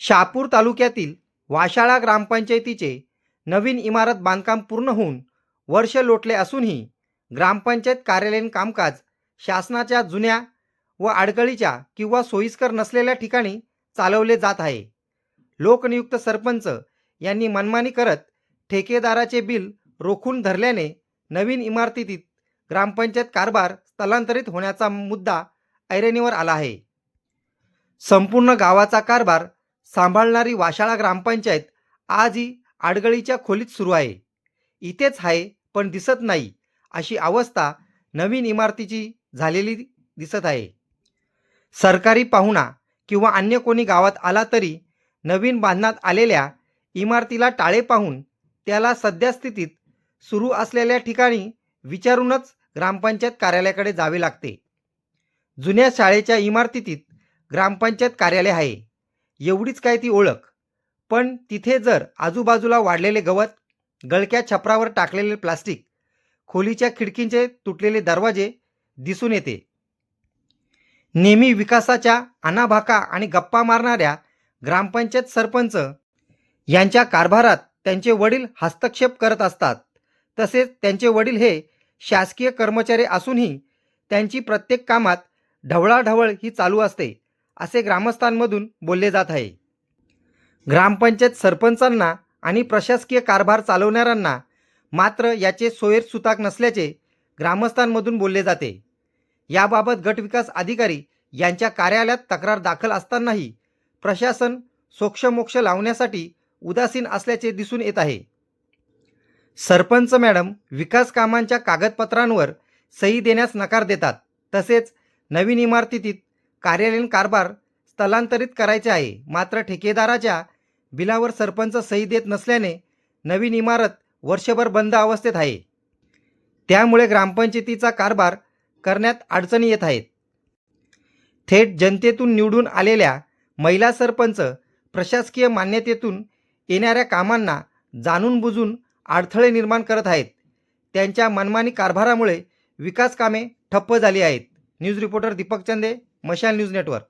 शहापूर तालुक्यातील वाशाळा ग्रामपंचायतीचे नवीन इमारत बांधकाम पूर्ण होऊन वर्ष लोटले असूनही ग्रामपंचायत कार्यालयीन कामकाज शासनाच्या जुन्या व अडगळीच्या किंवा सोयीस्कर नसलेल्या ठिकाणी चालवले जात आहे. लोकनियुक्त सरपंच यांनी मनमानी करत ठेकेदाराचे बिल रोखून धरल्याने नवीन इमारतीत ग्रामपंचायत कारभार स्थलांतरित होण्याचा मुद्दा ऐरणीवर आला आहे. संपूर्ण गावाचा कारभार सांभाळणारी वाशाळा ग्रामपंचायत आजही आडगळीच्या खोलीत सुरू आहे. इथेच आहे पण दिसत नाही अशी अवस्था नवीन इमारतीची झालेली दिसत आहे. सरकारी पाहुणा किंवा अन्य कोणी गावात आला तरी नवीन बांधण्यात आलेल्या इमारतीला टाळे पाहून त्याला सद्यस्थितीत सुरू असलेल्या ठिकाणी विचारूनच ग्रामपंचायत कार्यालयाकडे जावे लागते. जुन्या शाळेच्या इमारतीत ग्रामपंचायत कार्यालय आहे. एवढीच काय ती ओळख. पण तिथे जर आजूबाजूला वाढलेले गवत गळक्या छपरावर टाकलेले प्लास्टिक खोलीच्या खिडकींचे तुटलेले दरवाजे दिसून येते. नेहमी विकासाच्या अनाभाका आणि गप्पा मारणाऱ्या ग्रामपंचायत सरपंच यांच्या कारभारात त्यांचे वडील हस्तक्षेप करत असतात. तसेच त्यांचे वडील हे शासकीय कर्मचारी असूनही त्यांची प्रत्येक कामात ढवळाढवळ ही चालू असते. असे ग्रामस्थांमधून बोलले जात आहे. ग्रामपंचायत सरपंचांना आणि प्रशासकीय कारभार चालवणाऱ्यांना मात्र याचे सोयीरसुताक नसल्याचे ग्रामस्थांमधून बोलले जाते. याबाबत गटविकास अधिकारी यांच्या कार्यालयात तक्रार दाखल असतानाही प्रशासन सोक्षमोक्ष लावण्यासाठी उदासीन असल्याचे दिसून येत आहे. सरपंच मॅडम विकास कामांच्या कागदपत्रांवर सही देण्यास नकार देतात तसेच नवीन इमारतीत कार्यालयीन कारभार स्थलांतरित करायचे आहे. मात्र ठेकेदाराच्या बिलावर सरपंच सही देत नसल्याने नवीन इमारत वर्षभर बंद अवस्थेत आहे. त्यामुळे ग्रामपंचायतीचा कारभार करण्यात अडचणी येत आहेत. थेट जनतेतून निवडून आलेल्या महिला सरपंच प्रशासकीय मान्यतेतून येणाऱ्या कामांना जाणून बुजून अडथळे निर्माण करत आहेत. त्यांच्या मनमानी कारभारामुळे विकास कामे ठप्प झाली आहेत. न्यूज रिपोर्टर दीपक चंदे मशाल न्यूज नेटवर्क